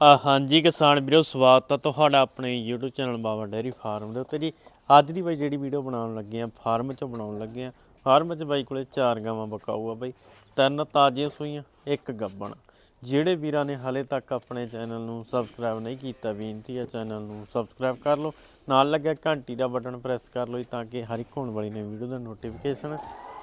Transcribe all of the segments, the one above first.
ਹਾਂਜੀ ਕਿਸਾਨ ਵੀਰੋ, ਸਵਾਗਤ ਹੈ ਤੁਹਾਡਾ ਆਪਣੇ YouTube channel Baba dairy farm ਦੇ ਉੱਤੇ ਜੀ। ਅੱਜ ਦੀ ਬਾਈ ਜਿਹੜੀ ਵੀਡੀਓ ਬਣਾਉਣ ਲੱਗੇ ਆ, ਫਾਰਮ 'ਚ ਬਣਾਉਣ ਲੱਗੇ ਆ। ਫਾਰਮ 'ਚ ਬਾਈ ਕੋਲੇ ਚਾਰ ਗਾਵਾਂ ਬਕਾਊ ਆ ਬਾਈ। ਤਿੰਨ ਤਾਜ਼ੀਆਂ ਸੂਈਆਂ, ਇੱਕ ਗੱਬਣ। ਜਿਹੜੇ ਵੀਰਾਂ ਨੇ ਹਾਲੇ ਤੱਕ ਆਪਣੇ ਚੈਨਲ ਨੂੰ ਸਬਸਕ੍ਰਾਈਬ ਨਹੀਂ ਕੀਤਾ, ਬੇਨਤੀ ਹੈ ਚੈਨਲ ਨੂੰ ਸਬਸਕ੍ਰਾਈਬ ਕਰ ਲਓ। ਨਾਲ ਲੱਗਿਆ ਘੰਟੀ ਦਾ ਬਟਨ ਪ੍ਰੈਸ ਕਰ ਲਓ ਜੀ, ਤਾਂ ਕਿ ਹਰ ਇੱਕ ਹੋਣ ਵਾਲੀ ਨਵੀਂ ਵੀਡੀਓ ਦਾ ਨੋਟੀਫਿਕੇਸ਼ਨ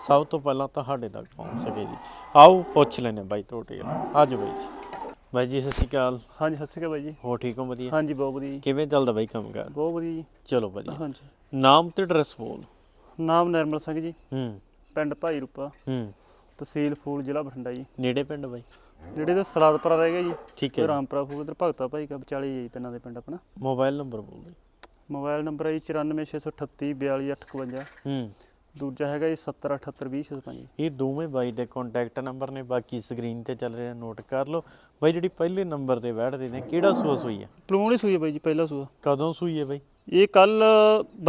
ਸਭ ਤੋਂ ਪਹਿਲਾਂ ਤੁਹਾਡੇ ਤੱਕ ਪਹੁੰਚ ਸਕੇ ਜੀ। ਆਓ ਪੁੱਛ ਲੈਨੇ ਬਾਈ ਤੁਹਾਡੇ ਆਜੋ ਬਾਈ ਜੀ। ਬਾਈ ਜੀ ਸਤਿ ਸ਼੍ਰੀ ਅਕਾਲ। ਹਾਂਜੀ ਸਤਿ ਸ਼੍ਰੀ ਅਕਾਲ ਬਾਈ ਜੀ। ਹੋ ਠੀਕ ਹੋ ਵਧੀਆ? ਹਾਂਜੀ ਬਹੁਤ ਵਧੀਆ ਜੀ। ਕਿਵੇਂ ਚੱਲਦਾ ਬਾਈ ਕੰਮ ਕਰ? ਬਹੁਤ ਵਧੀਆ ਜੀ। ਚਲੋ ਵਧੀਆ। ਹਾਂਜੀ। ਨਾਮ ਤੇ ਐਡਰੈਸ ਬੋਲ। ਨਾਮ ਨਿਰਮਲ ਸਿੰਘ ਜੀ। ਹੂੰ। ਪਿੰਡ ਭਾਈ ਰੂਪਾ। ਹੂੰ। ਤਹਿਸੀਲ ਫੂਲ ਜ਼ਿਲ੍ਹਾ ਬਠਿੰਡਾ ਜੀ। ਨੇੜੇ ਪਿੰਡ ਬਾਈ? ਜਿਹੜੇ ਤੇ ਸਲਾਦਪੁਰਾ ਰਹਿ ਗਿਆ ਜੀ। ਠੀਕ ਹੈ ਰਾਮਪੁਰਾ ਫੂਲ ਇਧਰ ਭਗਤਾ ਭਾਈ ਕਾ ਵਿਚਾਲੇ ਜੀ ਤਿੰਨਾਂ ਦੇ ਪਿੰਡ ਆਪਣਾ। ਮੋਬਾਈਲ ਨੰਬਰ ਬੋਲ ਬਾਈ। ਮੋਬਾਈਲ ਨੰਬਰ ਹੈ ਜੀ 94638 42851 ਹੂੰ। ਦੂਜਾ ਹੈਗਾ ਜੀ 70782065 ਇਹ ਦੋਵੇਂ ਬਾਈ ਦੇ ਕੰਟੈਕਟ ਨੰਬਰ ਨੇ ਬਾਕੀ ਸਕਰੀਨ ਤੇ ਚੱਲ ਰਿਹਾ ਨੋਟ ਕਰ ਲਓ। ਬਾਈ ਜਿਹੜੀ ਪਹਿਲੇ ਨੰਬਰ ਤੇ ਬੈਠਦੇ ਨੇ ਕਿਹੜਾ ਸੂਆ ਸੂਈ ਹੈ ਪਲੂਣ ਹੀ ਸੂਈ ਹੈ ਬਾਈ ਜੀ ਪਹਿਲਾ ਸੂਆ। ਕਦੋਂ ਸੂਈ ਹੈ ਬਾਈ? ਇਹ ਕੱਲ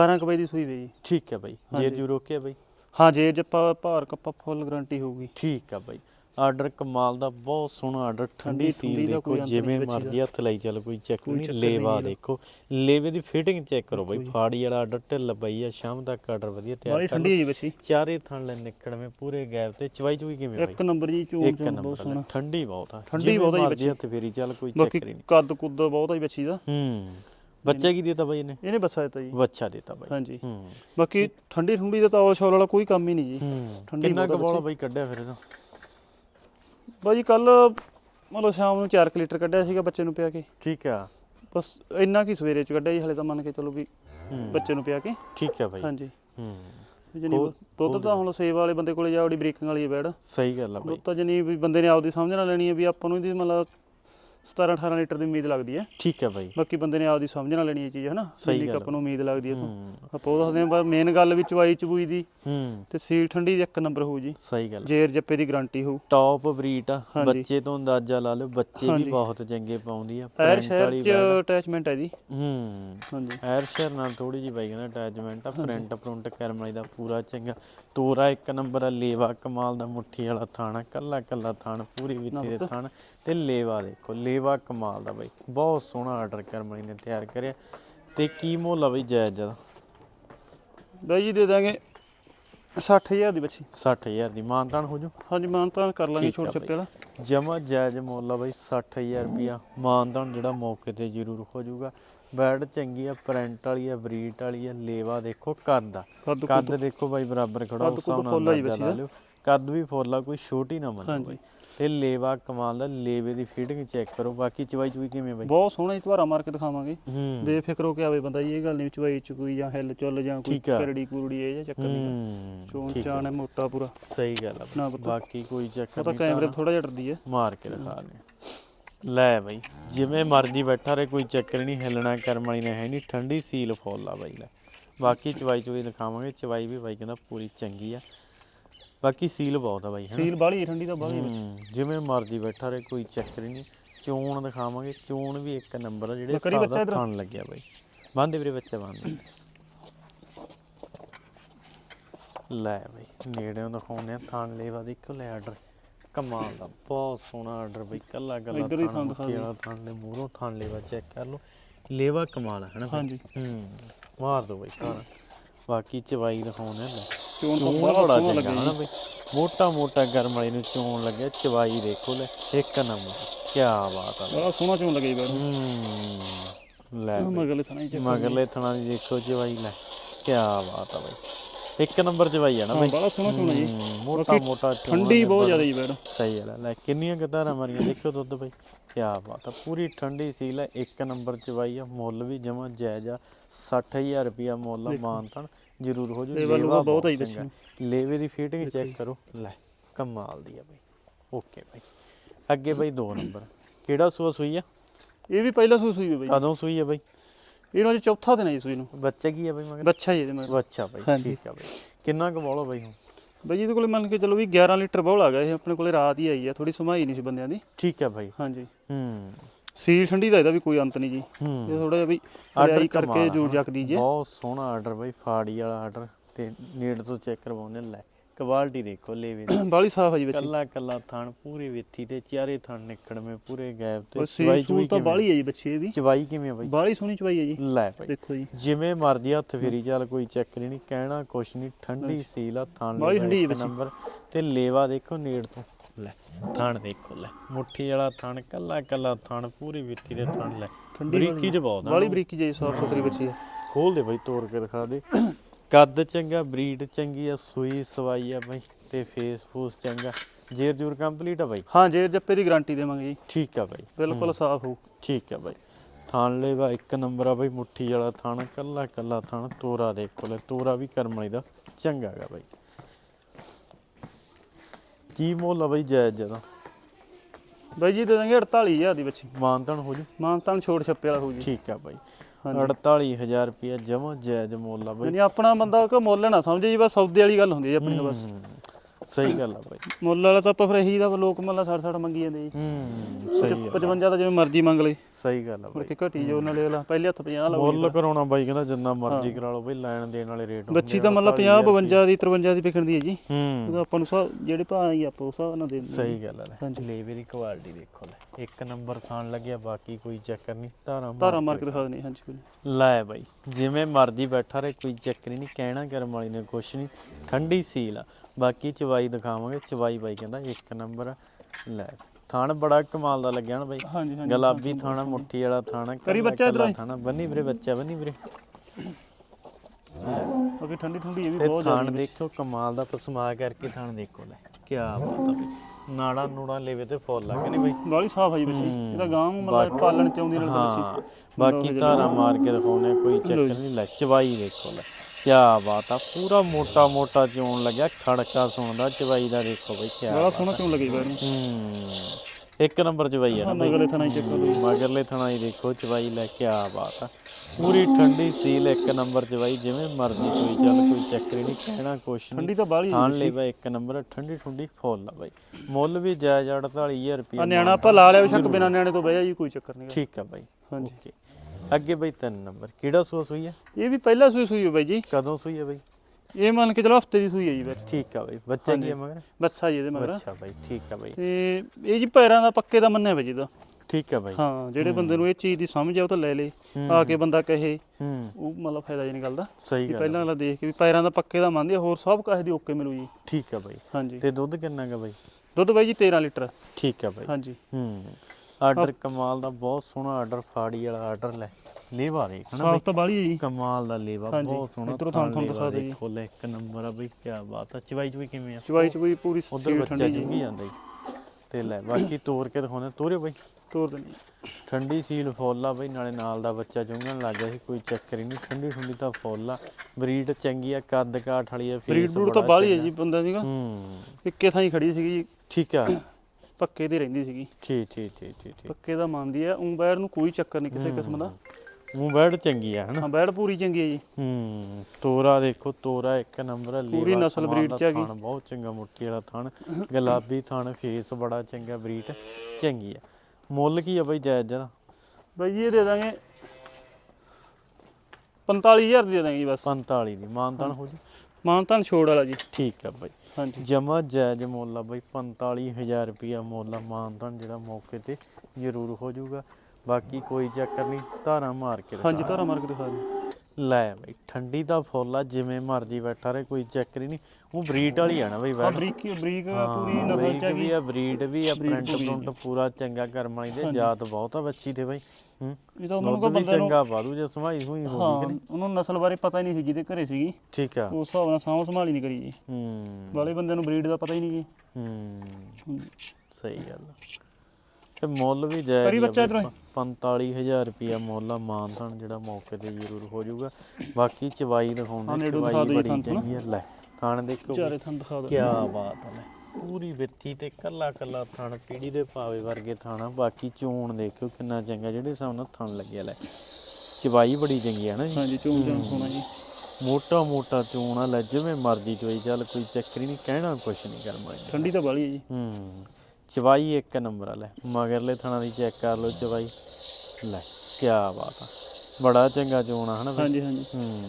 12 ਕੁ ਵਜੇ ਦੀ ਸੂਈ ਵੇ ਜੀ। ਠੀਕ ਹੈ ਬਾਈ। ਜੇ ਜੂ ਰੋਕਿਆ ਬਾਈ? ਹਾਂ ਜੇ ਜੱਪਾ ਭਾਰ ਕੱਪਾ ਫੁੱਲ ਗਾਰੰਟੀ ਹੋਊਗੀ। ਠੀਕ ਆ ਬਾਈ। ਆਰਡਰ ਕਮਾਲ ਦਾ ਬਹੁਤ ਸੋਹਣਾ ਆਰਡਰ ਠੰਡੀ ਸੀਲ ਦੇਖੋ ਜਿਵੇਂ ਬੱਚੀ ਮਰਜ਼ੀ ਹੱਥ ਲਾਈ ਚੱਲ ਕੋਈ ਚੈੱਕ ਨਹੀਂ ਲੇਵਾ ਦੇਖੋ। ਲੇਵੇ ਦੀ ਫਿਟਿੰਗ ਚੈੱਕ ਕਰੋ ਬਾਈ ਫਾੜੀ ਵਾਲਾ ਆਰਡਰ ਢਿੱਲ ਪਈ ਆ ਸ਼ਾਮ ਤੱਕ ਆਰਡਰ ਵਧੀਆ ਤਿਆਰ ਬਾਈ ਕਰ ਠੰਡੀ ਲਓ। ਹੈ ਜੀ ਬੱਚੀ ਚਾਰੇ ਥਣ ਲੈ ਨਿਕੜਵੇਂ ਪੂਰੇ ਗੈਪ ਤੇ। ਚਵਾਈ ਚੁਈ ਕਿਵੇਂ ਬਾਈ ਇੱਕ ਨੰਬਰ ਜੀ ਨੰਬਰ ਬਹੁਤ ਸੋਹਣਾ। ਠੰਡੀ ਬਹੁਤ ਆ। ਠੰਡੀ ਬਹੁਤ ਆ ਬੱਚੀ। ਹੱਥ ਫੇਰੀ ਚੱਲ ਕੋਈ ਹੀ ਨਹੀਂ। ਕੱਦ ਕੁੱਦ ਬਹੁਤ ਆ ਬੱਚੀ ਦਾ। ਹੂੰ। ਬੱਚਾ ਕੀ ਦਿੱਤਾ ਬਾਈ ਇਹਨੇ? ਇਹਨੇ ਬੱਸਾ ਦਿੱਤਾ ਜੀ। ਬੱਚਾ ਦਿੱਤਾ ਬਾਈ। ਹਾਂਜੀ। ਹੂੰ। ਬਾਕੀ ਠੰਡੀ ਠੰਡੀ ਦਾ ਤਾਂ ਔਲ ਸ਼ੌਲ ਵਾਲਾ ਕੋਈ ਕੰਮ ਹੀ ਨਹੀਂ ਜੀ। ਹੂੰ। ਠੰਡੀ ਕਿੰਨਾ ਕੁ ਬਹੁਤ ਆ ਬੋਲਾ ਬੱਚੀ। ਬਾਈ ਕੱਢਿਆ ਫਿਰ ਇਹਦਾ? ਬਾਜੀ ਕੱਲ ਮਤਲਬ ਸ਼ਾਮ ਨੂੰ 4 ਲੀਟਰ ਕੱਢਿਆ ਸੀਗਾ ਬੱਚੇ ਨੂੰ ਪਿਆ ਕੇ। ਠੀਕ ਆ। ਬਸ ਇੰਨਾ ਕੀ ਸਵੇਰੇ ਚ ਕੱਢਿਆ ਜੀ ਹਲੇ ਤਾਂ ਮੰਨ ਕੇ ਚਲੋ ਵੀ ਬੱਚੇ ਨੂੰ ਪਿਆ ਕੇ। ਠੀਕ ਆ ਬਾਈ। ਹਾਂਜੀ। ਹੂੰ। ਜਨੀ ਦੁੱਧ ਤਾਂ ਹੁਣ ਸੇਵ ਵਾਲੇ ਬੰਦੇ ਕੋਲੇ ਜਾਉੜੀ ਬਰੀਕਿੰਗ ਵਾਲੀ ਬੈੜ ਸਹੀ ਗੱਲ ਆ ਬਾਈ। ਦੁੱਧ ਤਾਂ ਜਨੀ ਵੀ ਬੰਦੇ ਨੇ ਆਪਦੀ ਸਮਝ ਨਾਲ ਲੈਣੀ ਹੈ ਵੀ ਆਪਾਂ ਨੂੰ ਇਹਦੀ ਮਤਲਬ 17 18 ਲੀਟਰ ਦੀ ਉਮੀਦ ਲੱਗਦੀ ਹੈ। ਠੀਕ ਆ ਬਾਈ। ਬਾਕੀ ਬੰਦੇ ਨੇ ਆਪਦੀ ਸਮਝ ਨਾਲ ਲੈਣੀ ਹੈ ਚੀਜ਼ ਹਨਾ? ਸਹੀ ਜਿੰਨੀ ਕੁ ਗੱਲ ਆਪਾਂ ਨੂੰ ਉਮੀਦ ਲੱਗਦੀ ਹੈ ਤੋਂ। ਹੂੰ। ਆਪਾਂ ਉਹ ਦੱਸਦੇ ਹਾਂ ਪਰ ਮੇਨ ਗੱਲ ਵੀ ਚਵਾਈ ਚਬੂਈ ਦੀ ਹੂੰ। ਤੇ ਸੀਲ ਠੰਡੀ ਦੀ ਇੱਕ ਨੰਬਰ ਹੋਊ ਜੀ। ਸਹੀ ਗੱਲ ਜੇਰ ਜੱਪੇ ਦੀ ਗਾਰੰਟੀ ਹੋਊ। ਟੌਪ ਬਰੀਟ ਆ। ਬੱਚੇ ਤੋਂ ਅੰਦਾਜ਼ਾ ਲਾ ਲਓ ਬੱਚੇ ਵੀ। ਬਹੁਤ ਚੰਗੇ ਪਾਉਂਦੀ ਆ ਐਰ ਸ਼ਹਿਰ ਚ। ਅਟੈਚਮੈਂਟ ਹੈ ਜੀ। ਹੂੰ। ਹਾਂਜੀ। ਐਰ ਸ਼ੇਰ ਨਾਲ ਥੋੜੀ ਜਿਹੀ ਬਾਈ ਕਹਿੰਦਾ ਅਟੈਚਮੈਂਟ ਆ ਪ੍ਰਿੰਟ ਪ੍ਰਿੰਟ ਕਰਮਲੀ ਦਾ ਪੂਰਾ ਚੰਗਾ। ਤੋਰਾ ਇੱਕ ਨੰਬਰ ਆ ਲੇਵਾ ਕਮਾਲ ਦਾ ਮੁੱਠੀ ਵਾਲਾ ਥਾਣਾ ਕੱਲਾ ਕੱਲਾ ਥਾਣ ਪੂਰੀ ਵਿੱਚੀ ਦੇ ਥਾਣ। ਤੇ ਲੇਵਾ ਦੇਖੋ ਲੇਵਾ ਕਮਾਲ ਦਾ ਬਾਈ ਬਹੁਤ ਸੋਹਣਾ ਆਰਡਰ ਕਰਮਲੀ ਨੇ ਤਿਆਰ ਕਰਿਆ। ਤੇ ਕੀ ਮੁੱਲ ਆ ਬਈ ਜਾਇਜ਼ ਦਾ? ਬਾਈ ਜੀ ਦੇ ਦਾਂਗੇ 60000 ਦੀ ਬੱਚੀ। 60000 ਦੀ ਮਾਨਤਾਨ ਹੋ ਜੂ ਹਾਂਜੀ ਮਾਨਤਾਨ ਕਰ ਲਾਂਗੇ ਛੋਟ ਛੱਪੇ ਵਾਲਾ। ਜਮਾ ਜਾਇਜ਼ ਮੁੱਲ ਆ ਬਈ 60000 ਰੁਪਿਆ ਮਾਨਦਾਨ ਜਿਹੜਾ ਮੌਕੇ ਤੇ ਜ਼ਰੂਰ ਹੋ ਜਾਊਗਾ। ਬੈਡ ਚੰਗੀ ਆ ਪ੍ਰਿੰਟ ਵਾਲੀ ਆ ਬਰੀਟ ਵਾਲੀ ਆ ਲੇਵਾ ਦੇਖੋ ਕੱਦ ਆ। ਕੱਦ ਦੇਖੋ ਬਾਈ ਬਰਾਬਰ ਖੜਾ ਉਸ ਨਾਲ ਲਾ। ਲਿਓ। ਕੱਦ ਵੀ ਫੁੱਲ ਕੋਈ ਛੋਟੀ ਨਾ ਮੰਨੋ। ਬਾਈ। ਤੇ ਲੇਵਾ ਕਮਾਲ ਦਾ ਲੇਵੇ ਦੀ ਫਿਟਿੰਗ ਚੈੱਕ ਕਰੋ। ਬਾਕੀ ਚਵਾਈ ਚੁਈ ਕਿਵੇਂ ਬਾਈ? ਬਹੁਤ ਸੋਹਣਾ ਹੀ ਧਵਾਰਾ ਮਾਰ ਕੇ ਦਿਖਾਵਾਂਗੇ। ਬੇਫਿਕਰ ਹੋ ਕੇ ਆਵੇ ਬੰਦਾ ਇਹ ਗੱਲ ਨਹੀਂ ਚੁਆਈ ਚੁਕੂਈ ਜਾਂ ਹਿੱਲ ਚੁੱਲ ਜਾਂ ਕੋਈ। ਕਰੜੀ ਕੁਰੜੀ ਇਹ ਜਾਂ ਚੱਕਰ ਨਹੀਂ ਚੋਣ। ਚਾਣ ਹੈ ਮੋਟਾ ਪੂਰਾ। ਸਹੀ ਗੱਲ ਆ। ਬਾਕੀ ਕੋਈ ਚੱਕਰ ਉਹ ਤਾਂ ਨਹੀਂ ਕੈਮਰੇ ਥੋੜਾ ਜਿਹਾ ਡਰਦੀ ਹੈ ਮਾਰ ਕੇ ਦਿਖਾ ਲੈ ਲੈ ਬਾਈ ਜਿਵੇਂ ਮਰਜ਼ੀ ਬੈਠਾ ਰਹੇ ਕੋਈ ਚੱਕਰ ਨਹੀਂ ਹਿੱਲਣਾ ਕਰਮ ਵਾਲੀ ਨੇ ਹੈ ਨਹੀਂ ਠੰਡੀ ਸੀਲ ਫੁੱਲ ਆ ਬਾਈ ਲੈ। ਬਾਕੀ ਚਵਾਈ ਚੁਈ ਦਿਖਾਵਾਂਗੇ ਚਵਾਈ ਵੀ ਬਾਈ ਕਹਿੰਦਾ ਪੂਰੀ ਚੰਗੀ ਆ। ਬਾਕੀ ਸੀਲ ਬਹੁਤ ਆ ਬਾਈ ਹੈ ਸੀਲ ਬਾਹਲੀ ਠੰਡੀ ਤਾਂ ਬਾਹਲੀ ਹੂੰ, ਜਿਵੇਂ ਮਰਜ਼ੀ ਬੈਠਾ ਰਹੇ ਕੋਈ ਚੱਕਰ ਨਹੀਂ। ਚੋਣ ਦਿਖਾਵਾਂਗੇ ਚੋਣ ਵੀ ਇੱਕ ਨੰਬਰ ਆ ਜਿਹੜੇ ਦਾ ਇੱਧਰ। ਥਣ ਲੱਗਿਆ ਬਾਈ। ਬੰਦੇ ਵੀਰੇ ਬੱਚਾ ਬੰਦੇ ਲੈ ਬਾਈ ਨੇੜਿਓਂ ਦਿਖਾਉਂਦੇ ਆ ਥਣ ਲੇਵਾ ਦੇਖੋ ਲੈ ਆਰਡਰ। ਕਮਾਲ ਦਾ ਬਹੁਤ ਸੋਹਣਾ ਆਰਡਰ ਬਈ ਕੱਲਾ ਕੱਲਾ ਇੱਧਰ ਹੀ ਥਣ ਦਿਖਾ ਮੁੱਠੀ ਵਾਲਾ ਥਣ ਦੇ ਮੂਹਰੋਂ ਥਣ ਲੇਵਾ ਚੈੱਕ ਕਰ ਲਓ। ਲੇਵਾ ਕਮਾਲ ਹੈ ਨਾ ਬਾਈ? ਹਾਂਜੀ। ਹੂੰ ਮਾਰ ਦੋ ਬਈ ਥਣ। ਬਾਕੀ ਚਵਾਈ ਦਿਖਾਉਂਦੇ ਆ। ਲੈ ਚੋਣ ਤਾਂ ਬੜਾ ਚੰਗਾ ਲੱਗਿਆ ਹਨਾ ਬਈ? ਮੋਟਾ ਮੋਟਾ ਗਰਮ ਵਾਲੀ ਨੂੰ ਚੋਣ ਲੱਗਿਆ ਚਵਾਈ ਦੇਖੋ ਲੈ ਇੱਕ ਨੰਬਰ ਕੀ ਬਾਤ ਆ ਬੜਾ ਸੋਹਣਾ ਚੋਣ ਲੱਗਿਆ ਬੈੜ ਹੂੰ ਲੈ ਬਈ, ਮਗਰਲੇ ਥਾਣਾ ਹੀ ਚੱਕ ਮਗਰਲੇ ਥਣਾ ਦੀ ਦੇਖੋ ਚਵਾਈ ਲੈ ਕੀ ਬਾਤ ਆ ਬਈ। ਇੱਕ ਨੰਬਰ ਚਵਾਈ ਆ ਨਾ ਹਾਂ ਬਈ। ਬੜਾ ਸੋਹਣਾ ਚੋਣ ਹੈ ਜੀ। ਹੂੰ, ਮੋਟਾ ਬਾਕੀ ਮੋਟਾ ਚੋਣ ਠੰਡੀ ਆ, ਬਹੁਤ ਜ਼ਿਆਦਾ ਜੀ ਬੈੜ ਸਹੀ ਗੱਲ ਹੈ ਲੈ ਕਿੰਨੀਆਂ ਗਦਾਰਾਂ ਮਾਰੀਆਂ ਦੇਖੋ ਦੁੱਧ ਬਈ ਕੀ ਬਾਤ ਆ ਪੂਰੀ ਠੰਡੀ ਸੀਲ ਹੈ ਇੱਕ ਨੰਬਰ ਚਵਾਈ ਆ ਮੁੱਲ ਵੀ ਜਮਾ ਜਾਇਜ਼ ਆ 60000 ਰੁਪਿਆ ਮੁੱਲ ਆ ਮਾਨਤਨ ਜ਼ਰੂਰ ਹੋ ਜੂ ਲੇਵਾ ਬਹੁਤ ਆਈ ਚੰਗਾ। ਲੇਵੇ ਦੀ ਫਿਟਿੰਗ ਚੈੱਕ ਕਰੋ ਲੈ ਕਮਾਲ ਦੀ ਆ ਬਈ ਓਕੇ ਬਈ। ਅੱਗੇ ਬਈ 2 ਨੰਬਰ ਕਿਹੜਾ ਸੂਆ ਸੂਈ ਆ? ਇਹ ਵੀ ਪਹਿਲਾ ਸੂਈ ਸੂਈ ਹੈ ਬਾਈ। ਕਦੋਂ ਸੂਈ ਆ ਬਈ? ਇਹਨਾਂ ਚ ਚੌਥਾ ਦਿਨ ਹੈ ਜੀ ਸੂਈ ਨੂੰ। ਬੱਚਾ ਕੀ ਆ ਬਈ ਮਗਰ? ਬੱਚਾ ਹੀ ਇਹਦੇ ਮਗਰ। ਬੱਚਾ ਬਈ ਹਾਂਜੀ। ਠੀਕ ਆ ਬਈ। ਕਿੰਨਾ ਕੁ ਬੋਲੋ ਬਈ ਹੁਣ? ਬਾਈ ਇਹਦੇ ਕੋਲੇ ਮੰਨ ਕੇ ਚਲੋ ਵੀ 11 ਲੀਟਰ ਬੋਲ ਆ ਗਿਆ ਇਹ ਆਪਣੇ ਕੋਲੇ ਰਾਤ ਹੀ ਆਈ ਆ ਥੋੜੀ ਸਮਾਈ ਨਹੀਂ ਸੀ ਬੰਦਿਆਂ ਦੀ। ਠੀਕ ਆ ਬਈ। ਹਾਂਜੀ। ਹੂੰ। ਸੀਲ ਠੰਡੀ ਦਾ ਇਹਦਾ ਵੀ ਕੋਈ ਅੰਤ ਨਹੀਂ ਜੀ। ਹੂੰ। ਇਹ ਥੋੜਾ ਜਿਹਾ ਵੀ ਆਰਡਰ ਕਰਕੇ ਜੂਰ ਜੱਕ ਦੀਜੇ। ਬਹੁਤ ਸੋਹਣਾ ਆਰਡਰ ਬਈ ਫਾੜੀ ਵਾਲਾ ਆਰਡਰ ਤੇ ਨੇੜ ਤੋਂ ਚੈੱਕ ਕਰਵਾਉਂਦੇ ਲੈ। ਕੁਆਲਿਟੀ ਦੇਖੋ ਲੇਵੇ ਦੀ। ਬਾਲੀ ਸਾਫ਼ ਹੈ ਜੀ ਬੱਚੀ ਕੱਲਾ ਕੱਲਾ ਥਣ ਪੂਰੀ ਵਿੱਥੀ ਤੇ ਚਾਰੇ ਥਣ ਨਿਕੜਵੇਂ ਪੂਰੇ ਗੈਪ ਤੇ। ਚਵਾਈ ਸੂਲ ਤਾਂ ਬਾਲੀ ਹੈ ਜੀ ਬੱਚੀ ਇਹ ਵੀ। ਚਵਾਈ ਕਿਵੇਂ ਆ ਬਾਈ? ਬਾਲੀ ਸੋਹਣੀ ਚਵਾਈ ਹੈ ਜੀ। ਲੈ ਬਾਈ। ਦੇਖੋ ਜੀ। ਜਿਵੇਂ ਮਰਜ਼ੀ ਹੱਥ ਫੇਰੀ ਚੱਲ ਕੋਈ ਚੱਕਰ ਨਹੀਂ ਕਹਿਣਾ ਕੁਛ ਨਹੀਂ। ਠੰਡੀ ਸੀਲ ਆ ਥਣ ਲੇਵਾ ਠੰਡੀ। ਨੰਬਰ। ਤੇ ਲੇਵਾ ਦੇਖੋ ਨੇੜ ਤੋਂ। ਲੈ ਥਣ ਦੇਖੋ ਲੈ। ਮੁੱਠੀ ਵਾਲਾ ਥਣ ਕੱਲਾ ਕੱਲਾ ਥਣ ਪੂਰੀ ਵਿੱਥੀ ਦੇ ਥਣ ਲੈ। ਠੰਡੀ ਬਰੀਕੀ ਚ ਬਹੁਤ ਬਾਲੀ ਬਰੀਕੀ ਜੀ ਸਾਫ਼ ਸੁਥਰੀ ਬੱਚੀ ਹੈ ਖੋਲ ਦੇ ਬਾਈ ਤੋੜ ਕੇ ਦਿਖਾ ਦੇ। ਕੱਦ ਚੰਗਾ ਬਰੀਡ ਚੰਗੀ ਆ ਸੂਈ ਸਵਾਈ ਆ ਬਾਈ ਤੇ ਫੇਸ ਫੂਸ ਚੰਗਾ। ਜੇਰ ਜੂਰ ਕੰਪਲੀਟ ਆ ਬਾਈ? ਹਾਂ ਜੇ ਜੱਪੇ ਦੀ ਗਾਰੰਟੀ ਦੇਵਾਂਗੇ ਜੀ। ਠੀਕ ਆ ਬਾਈ। ਬਿਲਕੁਲ ਸਾਫ਼ ਹੋ। ਠੀਕ ਆ ਬਾਈ। ਥਾਣ ਲੇਵਾ ਇੱਕ ਨੰਬਰ ਆ ਬਾਈ ਮੁੱਠੀ ਵਾਲਾ ਥਾਣ ਕੱਲਾ ਕੱਲਾ ਥਾਣ ਤੋਰਾ ਦੇਖੋ ਲੈ ਤੋਰਾ ਵੀ ਕਰਮ ਵਾਲੀ ਦਾ ਚੰਗਾ ਗਾ ਬਾਈ। ਕੀ ਮੁੱਲ ਆ ਬਾਈ ਜਾਇਜ਼ ਜਦਾ? ਬਾਈ ਜੀ ਦੇ ਦਾਂਗੇ 48000 ਦੀ ਬੱਚੀ। ਮਾਨਤਨ ਹੋ ਜੂ? ਮਾਨਤਾਨ ਛੋੜ ਛੱਪੇ ਵਾਲਾ ਹੋ ਜੀ। ਠੀਕ ਆ ਬਾਈ। ਹਾਂਜੀ। 48000 ਰੁਪਇਆ ਜਮਾ ਜਾਇਜ਼ ਮੁੱਲ ਆ ਬਾਈ। ਯਾਨੀ ਆਪਣਾ ਬੰਦਾ ਕੋ ਮੁੱਲ ਨਾ ਸਮਝੇ ਜੀ ਬਸ ਸੌਦੇ ਵਾਲੀ ਗੱਲ ਹੁੰਦੀ ਹੈ ਆਪਣੀ ਤਾਂ ਬਸ। ਸਹੀ ਗੱਲ ਆ ਬਾਈ। ਮੁੱਲ ਵਾਲਾ ਤਾਂ ਆਪਾਂ ਫਿਰ ਇਹੀ ਦਾ ਲੋਕ ਮੁੱਲ 60 60 ਮੰਗੀ ਜਾਂਦੇ ਜੀ। ਹੂੰ ਸਹੀ ਆ। 55 ਤਾਂ ਜਿਵੇਂ ਮਰਜ਼ੀ ਮੰਗ ਲਏ ਸਹੀ ਗੱਲ ਆ ਬਾਈ। ਕੇ ਘਟੀ ਜੋ ਉਹਨਾਂ ਦੇ ਵਾਲਾ ਪਹਿਲੇ ਹੱਥ 50 ਲਾਓ ਮੁੱਲ ਕਰਾਉਣਾ ਬਾਈ ਕਹਿੰਦਾ ਜਿੰਨਾ ਮਰਜ਼ੀ ਕਰਾ ਲਓ ਬਾਈ ਲੈਣ ਦੇਣ ਵਾਲੇ ਰੇਟ ਬੱਚੀ ਤਾਂ ਮਤਲਬ 50 52 ਦੀ 53 ਦੀ ਵਿਕਣ ਦੀ ਹੈ ਜੀ। ਹੂੰ। ਆਪਾਂ ਨੂੰ ਸਭ ਜਿਹੜੇ ਭਾਅ ਹੀ ਆਪਾਂ ਉਸ ਹਿਸਾਬ ਨਾਲ ਦੇ ਸਹੀ ਗੱਲ ਹਾਂਜੀ। ਲੇਵੇ ਦੀ ਕੁਆਲਿਟੀ ਦੇਖੋ ਲੈ। ਇੱਕ ਨੰਬਰ ਖਾਣ ਲੱਗਿਆ ਬਾਕੀ ਕੋਈ ਚੱਕਰ ਨਹੀਂ। ਧਾਰਾ ਧਾਰਾ ਮਾਰ ਕੇ ਦਿਖਾ ਦਿੰਦੇ ਹਾਂਜੀ ਕੋਈ। ਲੈ ਬਾਈ ਜਿਵੇਂ ਮਰਜ਼ੀ ਬੈਠਾ ਰਹੇ ਕੋਈ ਚੱਕਰ ਨਹੀਂ ਕਹਿਣਾ ਕਰਮ ਵਾਲੀ ਨੇ ਕੁਛ ਨਹੀਂ। ਠੰਡੀ ਸੀਲ ਆ। ਬਾਕੀ ਚਵਾਈ ਦਿਖਾਵਾਂਗੇ ਚਵਾਈ ਬਾਈ ਕਹਿੰਦਾ ਇੱਕ ਨੰਬਰ। ਲੈ ਥਾਣ ਬੜਾ ਕਮਾਲ ਦਾ ਲੱਗਿਆ ਨਾ ਬਾਈ। ਹਾਂਜੀ ਹਾਂਜੀ। ਗੁਲਾਬੀ ਥਾਣਾ ਮੁੱਠੀ ਵਾਲਾ ਥਾਣਾ ਕਰੀ ਬੱਚਾ ਇੱਧਰੋਂ ਥਾਣਾ। ਬੰਨੀ ਵੀਰੇ ਬੱਚਾ ਬੰਨੀ ਵੀਰੇ। ਬਾਕੀ ਠੰਡੀ ਠੰਡੀ ਇਹ ਵੀ ਬਹੁਤ ਥਾਣ ਦੇਖੋ ਕਮਾਲ ਦਾ ਪਸਮਾ ਕਰਕੇ ਥਾਣ ਦੇਖੋ ਲੈ ਕੀ ਬਾਤ ਆ ਬਈ। ਨਾੜਾ ਨੂੜਾ ਲੇਵੇ ਤੇ ਫੁੱਲ ਲੱਗੇ ਨੇ ਬਈ। ਬਾਲੀ ਸਾਫ਼ ਹੈ ਜੀ ਬੱਚੀ ਇਹਦਾ ਗਾਂ ਨੂੰ ਮਤਲਬ ਪਾਲਣ ਚ ਆਉਂਦੀ ਨਾਲ ਬੱਚੀ ਬਾਕੀ ਧਾਰਾ ਮਾਰ ਕੇ ਦਿਖਾਉਣੇ ਕੋਈ ਚੱਕਰ ਨਹੀਂ ਲੈ ਚਵਾਈ ਦੇਖੋ ਲੈ। ਕੀ ਬਾਤ ਆ ਪੂਰਾ ਮੋਟਾ ਮੋਟਾ ਚੋਣ ਲੱਗਿਆ ਖੜਕਾ ਸੁਣਦਾ ਚਵਾਈ ਦਾ ਦੇਖੋ ਬਈ ਕੀ ਬੜਾ ਸੋਹਣਾ ਕਿਉਂ ਲੱਗੀ ਬਾਈ ਹੂੰ ਇੱਕ ਨੰਬਰ ਚਵਾਈ ਆ ਨਾ ਮਗਲੇ ਥਾਣਾ ਹੀ ਲਈ ਮਗਰਲੇ ਥਣਾ ਹੀ ਦੇਖੋ ਚਵਾਈ ਲੈ ਕੇ ਆ ਬਾਤ ਆ। ਪੂਰੀ ਠੰਡੀ ਸੀਲ ਇੱਕ ਨੰਬਰ ਚਵਾਈ ਜਿਵੇਂ ਮਰਜ਼ੀ ਕੋਈ ਚੱਲ ਕੋਈ ਚੱਕਰ ਹੀ ਨਹੀਂ ਕਹਿਣਾ ਕੁਛ ਨਹੀਂ। ਠੰਡੀ ਤਾਂ ਬਾਲੀ ਖਾਣ ਲਈ ਬਈ ਇੱਕ ਨੰਬਰ ਠੰਡੀ ਠੰਡੀ ਫੁੱਲ ਆ ਬਾਈ। ਮੁੱਲ ਵੀ ਜਾਇਜ਼ 48000 ਆ ਰੁਪਏ ਨਿਆਣਾ ਆਪਾਂ ਲਾ ਲਿਆ ਸ਼ੱਕ ਬਿਨਾ ਨਿਆਣੇ ਤੋਂ ਬਹਿ ਜਾ ਜੀ ਕੋਈ ਚੱਕਰ ਨਹੀਂ ਠੀਕ ਆ ਬਾਈ ਹਾਂਜੀ। ਓਕੇ। ਅੱਗੇ ਬਈ ਤਿੰਨ ਨੰਬਰ ਕਿਹੜਾ ਸੂਆ ਸੂਈ ਆ? ਇਹ ਵੀ ਪਹਿਲਾ ਸੂਈ ਸੂਈ ਹੈ ਬਾਈ ਜੀ। ਕਦੋਂ ਸੂਈ ਆ ਬਾਈ? ਇਹ ਮੰਨ ਕੇ ਚਲੋ ਹਫ਼ਤੇ ਦੀ ਸੂਈ ਹੈ ਜੀ ਫਿਰ। ਠੀਕ ਆ ਬਾਈ ਬੱਚਾ ਕੀ ਮਗਰ? ਬੱਸਾ ਜੀ ਇਹਦੇ ਮਗਰ। ਅੱਛਾ ਬਾਈ ਠੀਕ ਆ ਬਾਈ। ਤੇ ਇਹ ਜੀ ਪੈਰਾਂ ਦਾ ਪੱਕੇ ਦਾ ਮੰਨਿਆ ਬਾਈ ਜੀ ਦਾ ਠੀਕ ਆ ਬਾਈ। ਹਾਂ ਜਿਹੜੇ ਬੰਦੇ ਨੂੰ ਇਹ ਚੀਜ਼ ਦੀ ਸਮਝ ਆ ਉਹ ਤਾਂ ਲੈ ਲੇ। ਹੂੰ। ਆ ਕੇ ਬੰਦਾ ਕਹੇ ਹੂੰ। ਉਹ ਮਤਲਬ ਫਾਇਦਾ ਜੀ ਨਹੀਂ ਗੱਲ ਦਾ। ਸਹੀ ਵੀ ਗੱਲ ਪਹਿਲਾਂ ਵਾਲਾ ਦੇਖ ਕੇ ਵੀ ਪੈਰਾਂ ਦਾ ਪੱਕੇ ਦਾ ਮੰਨਦੇ ਆ, ਹੋਰ ਸਭ ਕਾਹੇ ਦੀ ਓਕੇ ਮਿਲੂ ਜੀ। ਠੀਕ ਆ ਬਾਈ। ਹਾਂਜੀ। ਤੇ ਦੁੱਧ ਕਿੰਨਾ ਗਾ ਬਾਈ? ਦੁੱਧ ਬਾਈ ਜੀ 13 ਲੀਟਰ। ਠੀਕ ਆ ਬਾਈ। ਹਾਂਜੀ। ਹੂੰ। ਆਰਡਰ ਕਮਾਲ ਦਾ ਬਹੁਤ ਸੋਹਣਾ ਆਰਡਰ ਫਾੜੀ ਵਾਲਾ ਆਰਡਰ ਲੈ। ਲੇਵਾ ਦੇਖ ਹਨਾ ਸਾਫ਼ ਤਾਂ ਬਾਲੀ ਹੈ ਜੀ। ਕਮਾਲ ਦਾ ਲੇਵਾ ਹਾਂਜੀ, ਬਹੁਤ ਸੋਹਣਾ ਇੱਧਰੋਂ ਤੁਹਾਨੂੰ ਲੇਵਾ ਦਿਖਾ ਦਿਓ ਜੀ। ਦੇਖੋ ਲੈ ਇੱਕ ਨੰਬਰ ਆ ਬਈ ਕੀ ਬਾਤ ਆ। ਚਵਾਈ ਚਵਾਈ ਕਿਵੇਂ ਆ? ਚਵਾਈ ਚ ਕੋਈ ਪੂਰੀ ਉਧਰ ਸੀਲ ਬੱਚਾ ਠੰਡੀ ਜੀ। ਚੁੰਗੀ ਜਾਂਦਾ ਜੀ। ਤੇ ਲੈ ਬਾਕੀ ਤੋੜ ਕੇ ਦਿਖਾਉਂਦੇ ਤੋਰੇ ਬਈ। ਤੋਰ ਦਿੰਦੀ ਠੰਡੀ ਸੀਲ ਫੁੱਲ ਆ ਬਈ ਨਾਲੇ ਨਾਲ ਦਾ ਬੱਚਾ ਚੁੰਗਣ ਲੱਗ ਗਿਆ ਸੀ ਕੋਈ ਚੱਕਰ ਹੀ ਨਹੀਂ। ਠੰਡੀ ਠੰਡੀ ਤਾਂ ਫੁੱਲ ਆ। ਬਰੀਡ ਚੰਗੀ ਆ ਕੱਦ ਕਾਠ ਵਾਲੀ ਆ ਬਰੀਡ ਫੇਸ ਬਰੂਡ ਤਾਂ ਬਾਲੀ ਹੈ ਜੀ ਬੰਦਾ ਸੀਗਾ ਹੂੰ। ਇੱਕੇ ਥਾਂ ਹੀ ਖੜੀ ਸੀਗੀ ਜੀ। ਠੀਕ ਆ। ਪੱਕੇ ਤੇ ਰਹਿੰਦੀ ਸੀਗੀ। ਠੀਕ ਠੀਕ ਠੀਕ ਠੀਕ ਪੱਕੇ ਦਾ ਮੰਨਦੀ ਆ ਉਂ ਬੈੜ ਨੂੰ ਕੋਈ ਚੱਕਰ ਨਹੀਂ ਕਿਸੇ ਕਿਸਮ ਦਾ। ਮੂੰਹ ਬੈੜ ਚੰਗੀ ਆ ਹਨਾ? ਹਾਂ ਬੈੜ ਪੂਰੀ ਚੰਗੀ ਹੈ ਜੀ। ਹੂੰ ਤੋਰਾ ਦੇਖੋ ਤੋਰਾ ਇੱਕ ਨੰਬਰ ਆ ਪੂਰੀ ਨਸਲ ਦਾ ਚ ਹੈਗੀ। ਬਹੁਤ ਚੰਗਾ ਮੁੱਠੀ ਵਾਲਾ ਥਣ ਗੁਲਾਬੀ ਥਣ ਫੇਸ ਬੜਾ ਚੰਗਾ ਬਰੀਡ ਚੰਗੀ ਆ। ਮੁੱਲ ਕੀ ਆ ਬਈ ਜਾਇਜ਼ ਜਰਾ ਬਾਈ ਇਹ ਦੇ ਦਾਂਗੇ 45000 ਦੀ ਦਾਂਗੇ ਬਸ। 45 ਦੀ ਮਾਨਤਾਨ ਹੋ ਜੀ? ਮਾਨਤਾਨ ਛੋੜ ਵਾਲਾ ਜੀ। ਠੀਕ ਆ ਬਈ। ਹਾਂਜੀ। ਜਮਾ ਜਾਇਜ਼ ਮੁੱਲ ਆ ਬਈ 45000 ਰੁਪਿਆ ਮੁੱਲ ਆ ਮਾਨਤਾਨ ਜਿਹੜਾ ਮੌਕੇ ਤੇ ਜ਼ਰੂਰ ਹੋ ਜਾਊਗਾ ਬਾਕੀ ਕੋਈ ਚੱਕਰ ਨਹੀਂ ਧਾਰਾ ਮਾਰ ਕੇ ਦਿਖਾ। ਹਾਂਜੀ ਧਾਰਾ ਮਾਰ ਕੇ ਦਿਖਾ ਦਿਓ। ਲੈ ਬਈ ਠੰਡੀ ਦਾ ਫੁੱਲ ਆ ਜਿਵੇਂ ਮਰਜ਼ੀ ਬੈਠਾ ਰਹੇ ਕੋਈ ਚੱਕਰ ਹੀ ਨਹੀਂ। ਉਹ ਬਰੀਡ ਵਾਲੀ ਆ ਨਾ ਬਈ ਆ ਬੈਠ ਬਰੀਕ ਬਰੀਕ ਪੂਰੀ ਨਸਲ ਬਰੀਡ ਚ ਹੈਗੀ ਵੀ ਆ ਬਰੀਡ ਵੀ ਆ breed ਪ੍ਰਿੰਟ ਪੂਰੀ ਪ੍ਰਿੰਟ ਪੂਰਾ ਚੰਗਾ ਕਰਮ ਵਾਲੀ ਦੇ ਜਾਤ ਬਹੁਤ ਆ ਬੱਚੀ ਤੇ ਬਾਈ ਹੂੰ। ਇਹ ਤਾਂ ਉਹਨਾਂ ਨੂੰ ਦੁੱਧ ਕੋਈ ਵੀ ਬੰਦੇ ਨੂੰ ਚੰਗਾ ਵਾਧੂ ਜੇ ਸਮਾਈ ਹੋਈ ਹਾਂ ਹੋਊਗੀ ਕਿ ਨਹੀਂ? ਉਹਨੂੰ ਨਸਲ ਬਾਰੇ ਪਤਾ ਹੀ ਨਹੀਂ ਸੀ ਜਿਹਦੇ ਘਰੇ ਸੀਗੀ। ਠੀਕ ਆ। ਉਸ ਹਿਸਾਬ ਨਾਲ ਸਾਂਭ ਸੰਭਾਲੀ ਨਹੀਂ ਕਰੀ ਜੀ। ਹੂੰ। ਵਾਲੇ ਬੰਦੇ ਨੂੰ ਬਰੀਡ ਦਾ ਪਤਾ ਹੀ ਨਹੀਂ ਜੀ। ਹੂੰ। ਸਹੀ ਗੱਲ ਆ। ਤੇ ਮੁੱਲ ਵੀ ਜਾਇਜ਼ ਕਰੀ ਹੀ ਆ ਬੱਚਾ ਬਈ, ਇੱਧਰੋਂ। 45000 ਰੁਪਿਆ ਮੁੱਲ ਆ ਮਾਨਥਣ ਜਿਹੜਾ ਮੌਕੇ ਤੇ ਜ਼ਰੂਰ ਹੋ ਜਾਊਗਾ। ਬਾਕੀ ਚਵਾਈ ਹਾਂ, ਦਿਖਾਉਂਦੇ ਚਵਾਈ ਬੜੀ। ਚੰਗੀ ਆ ਲੈ ਥਾਣ ਦੇਖੋ ਚਾਰੇ ਥਾਂ ਦਿਖਾ ਕੀ ਦਿਓ ਬਾਤ ਹੈ ਪੂਰੀ ਵਿੱਥੀ ਤੇ ਕੱਲਾ ਕੱਲਾ ਥਣ ਪੀੜੀ ਦੇ ਪਾਵੇ ਵਰਗੇ ਥਾਣਾ ਬਾਕੀ ਚੋਣ ਦੇਖਿਓ ਕਿੰਨਾ ਚੰਗਾ ਜਿਹੜੇ ਹਿਸਾਬ ਨਾਲ ਥਣ ਲੱਗਿਆ ਲੈ। ਚਵਾਈ ਬੜੀ ਚੰਗੀ ਆ ਨਾ ਜੀ। ਹਾਂਜੀ ਚੋਂ ਚੋਂ ਸੋਣਾ ਜੀ। ਮੋਟਾ ਮੋਟਾ ਚੋਣ ਆ ਲੈ ਜਿਵੇਂ ਮਰਜ਼ੀ ਚੋਈ ਚੱਲ ਕੋਈ ਚੱਕਰ ਹੀ ਨਹੀਂ ਕਹਿਣਾ ਕੁਛ ਨਹੀਂ ਕਰਮਾ ਠੰਡੀ ਤਾਂ ਬਾਲੀ ਹੈ ਜੀ। ਹੂੰ। ਚਵਾਈ ਇੱਕ ਨੰਬਰ ਆ ਲੈ ਮਗਰਲੇ ਥਣਾ ਦੀ ਚੈੱਕ ਕਰ ਲਓ ਚਵਾਈ। ਲੈ ਕੀ ਬਾਤ ਆ। ਬੜਾ ਚੰਗਾ ਚੋਣ ਹਨਾ? ਹਾਂਜੀ ਹਾਂਜੀ। ਹੂੰ।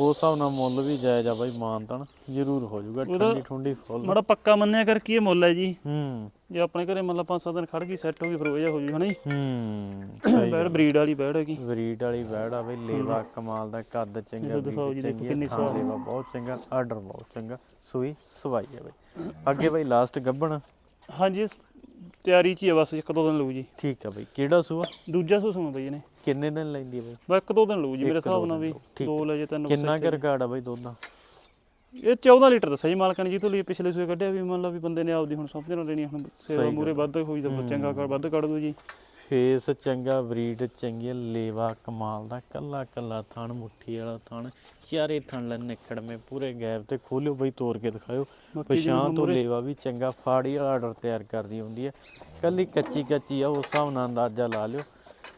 ਉਸ ਹਿਸਾਬ ਨਾਲ ਮੁੱਲ ਵੀ ਜਾਇਜ਼ ਆ ਬਾਈ ਮਾਨਤਨ ਜ਼ਰੂਰ ਹੋ ਜਾਊਗਾ। ਠੰਡੀ ਠੰਡੀ ਫੁੱਲ। ਮਾੜਾ ਪੱਕਾ ਮੰਨਿਆ ਕਰ ਕੀ ਇਹ ਮੁੱਲ ਹੈ ਜੀ। ਹੂੰ। ਜੇ ਆਪਣੇ ਘਰੇ ਮਤਲਬ 5-7 ਦਿਨ ਖੜ ਗਈ ਸੈੱਟ ਹੋ ਗਈ ਫਿਰ ਉਹ ਹੋ ਜੂ ਹਨਾ ਜੀ? ਹੂੰ ਬੈੜ ਬਰੀਡ ਵਾਲੀ ਬੈੜ ਹੈਗੀ। ਬਰੀਡ ਵਾਲੀ ਵੈੜ ਆ ਬਈ ਲੇਵਾ ਕਮਾਲ ਦਾ ਕੱਦ ਚੰਗਾ ਦੇਖੋ ਦਿਖਾਓ ਬਰੀਡ ਜੀ, ਦੇਖੋ ਚੰਗੀ ਕਿੰਨੀ ਥਾਂ ਲੇਵਾ ਬਹੁਤ ਚੰਗਾ ਆਰਡਰ ਬਹੁਤ ਚੰਗਾ ਸੂਈ ਸਵਾਈ ਹੈ ਬਈ। ਅੱਗੇ ਬਈ ਲਾਸਟ ਗੱਬਣ। ਹਾਂਜੀ ਇਸ ਤਿਆਰੀ 'ਚ ਹੀ ਆ ਬਸ ਇੱਕ ਦੋ ਦਿਨ ਲਊ ਜੀ। ਠੀਕ ਆ ਬਈ। ਕਿਹੜਾ ਸੂਆ? ਦੂਜਾ ਸੂ ਸੁਣੋ ਬਈ ਇਹਨੇ। ਕਿੰਨੇ ਦਿਨ ਲੈਂਦੀ ਆ ਬਈ? ਬਸ ਇੱਕ ਦੋ ਦਿਨ ਲਊ ਜੀ ਮੇਰੇ ਇੱਕ ਦੋ ਹਿਸਾਬ ਨਾਲ ਦਿਨ ਵੀ ਲਊ, ਠੀਕ। ਦੋ ਲੈ ਜੇ ਤਿੰਨ ਕਿੰਨਾ ਕੁ ਰਿਕਾਰਡ ਆ ਬਈ ਦੁੱਧ ਦਾ ਇਹ 14 ਲੀਟਰ ਦੱਸਿਆ ਜੀ ਮਾਲਕਾਂ ਨੇ ਜੀ ਤੋਂ ਲਈ ਪਿਛਲੇ ਸੂਏ ਕੱਢਿਆ ਵੀ ਮੰਨ ਲਓ ਵੀ ਬੰਦੇ ਨੇ ਆਪਦੀ ਹੁਣ ਸਮਝ ਲੈਣੀ ਆ, ਹੁਣ ਸੇਵਾ ਮੂਰੇ ਵੱਧ ਹੋਈ ਤਾਂ ਚੰਗਾ ਕਰ ਵੱਧ ਕੱਢ ਦੋ ਜੀ। ਫੇਸ ਚੰਗਾ ਬਰੀਡ ਚੰਗੀ ਲੇਵਾ ਕਮਾਲ ਦਾ ਕੱਲਾ ਕੱਲਾ ਥਣ ਮੁੱਠੀ ਵਾਲਾ ਥਣ ਚਾਰੇ ਥਣ ਲੈ ਨਿਕੜਵੇਂ ਪੂਰੇ ਗੈਪ ਤੇ ਖੋਲਿਓ ਬਈ ਤੋੜ ਕੇ ਜਿਵੇਂ ਪਛਾਣ ਤੋਂ ਲੇਵਾ ਵੀ ਚੰਗਾ ਫਾੜੀ ਵਾਲਾ ਆਰਡਰ ਤਿਆਰ ਕਰਦੀ ਹੁੰਦੀ ਹੈ। ਕੱਲੀ ਕੱਚੀ ਕੱਚੀ ਆ ਉਸ ਹਿਸਾਬ ਨਾਲ ਅੰਦਾਜ਼ਾ ਲਾ ਲਿਓ।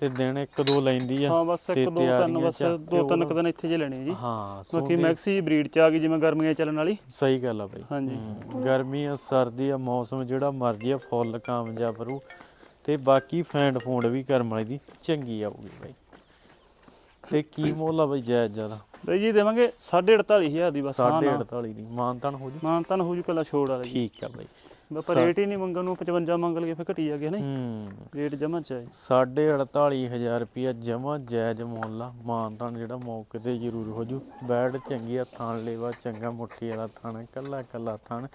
ਤੇ ਦਿਨ ਇੱਕ ਦੋ ਲੈਂਦੀ ਆ ਹਾਂ ਬਸ ਇੱਕ ਦੋ ਤਿੰਨ ਬਸ ਦੋ ਤਿੰਨ ਉਹ- ਕੁ ਦਿਨ ਇੱਥੇ ਜੇ ਲੈਣੇ ਜੀ। ਹਾਂ ਬਾਕੀ ਮੈਕਸੀ ਬਰੀਡ ਚ ਆ ਗਈ ਜਿਵੇਂ ਗਰਮੀਆਂ ਚੱਲਣ ਵਾਲੀ। ਸਹੀ ਗੱਲ ਆ ਬਈ। ਹਾਂਜੀ। ਗਰਮੀ ਆ ਸਰਦੀ ਆ ਮੌਸਮ ਜਿਹੜਾ ਮਰਜ਼ੀ ਆ ਫੁੱਲ ਕਾਮਯਾਬ ਰੂ ਤੇ ਬਾਕੀ ਫੈਂਡ ਫੂੰਡ ਵੀ ਕਰਮ ਵਾਲੀ ਦੀ ਚੰਗੀ ਆਊਗੀ ਬਾਈ। ਤੇ ਕੀ ਮੁੱਲ ਆ ਬਈ ਜਾਇਜ਼ ਜ਼ਿਆਦਾ? ਬਈ ਜੀ ਦੇਵਾਂਗੇ 48500 ਦੀ ਬਸ ਹਾਂ 48 ਦੀ। ਮਾਨਤਨ ਹੋ ਜੂ? ਮਾਨ ਤਾਂ ਹੋ ਜੂ ਕੱਲਾ ਛੋੜ ਵਾਲਾ ਜੀ। ਠੀਕ ਆ ਬਾਈ। ਆਪਾਂ ਰੇਟ ਹੀ ਨਹੀਂ ਮੰਗਣ ਨੂੰ 55 ਮੰਗ ਲਈਏ ਫਿਰ ਘਟੀ ਗਿਆ ਨਹੀਂ ਹੂੰ। ਰੇਟ ਜਮਾ ਚ ਹੈ ਸਾਢੇ 48000 ਰੁਪਿਆ ਜਮਾ ਜਾਇਜ਼ ਮੁੱਲ ਆ। ਮਾਨਤਨ ਜਿਹੜਾ ਮੌਕੇ ਤੇ ਜ਼ਰੂਰ ਹੋ ਜੂ। ਬੈਡ ਚੰਗੀ ਆ ਥਣ ਲੇਵਾ ਚੰਗਾ ਮੁੱਠੀ ਵਾਲਾ ਥਣ ਕੱਲਾ ਕੱਲਾ ਥਣ।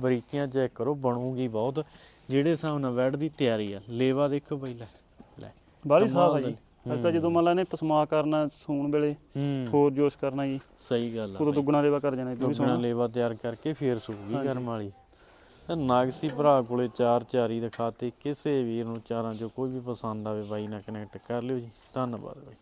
ਬਰੀਕੀਆਂ ਚੈੱਕ ਕਰੋ ਬਣੂਗੀ ਬਹੁਤ। ਜਿਹੜੇ ਹਿਸਾਬ ਨਾਲ ਬੈਡ ਦੀ ਤਿਆਰੀ ਆ ਲੇਵਾ ਦੇਖੋ ਬਈ ਲੈ ਲੈ। ਬਾਲੀ ਸਾਫ਼ ਕਮਾਲ ਜੀ। ਅੱਜ ਤਾਂ ਜਦੋਂ ਮੰਨ ਲਾ ਇਹਨੇ ਪਸਮਾ ਕਰਨਾ ਸੂਣ ਵੇਲੇ ਹੋਰ ਜੋਸ਼ ਕਰਨਾ ਜੀ। ਸਹੀ ਗੱਲ ਆ ਉਦੋਂ ਦੁੱਗਣਾ ਦੇਵਾ ਕਰ ਜਾਣਾ ਦੁੱਗਣਾ ਸੋਹਣਾ। ਲੇਵਾ ਤਿਆਰ ਕਰਕੇ ਫੇਰ ਸੂਗੀ ਗਰਮ ਵਾਲੀ। ਨਾਗਸੀ ਭਰਾ ਕੋਲੇ ਚਾਰ ਚਾਰੀ ਦਿਖਾਤੇ ਕਿਸੇ ਵੀਰ ਨੂੰ ਚਾਰਾਂ ਚੋਂ ਕੋਈ ਵੀ ਪਸੰਦ ਆਵੇ ਬਾਈ ਨਾਲ ਕਨੈਕਟ ਕਰ ਲਿਓ ਜੀ। ਧੰਨਵਾਦ ਬਾਈ।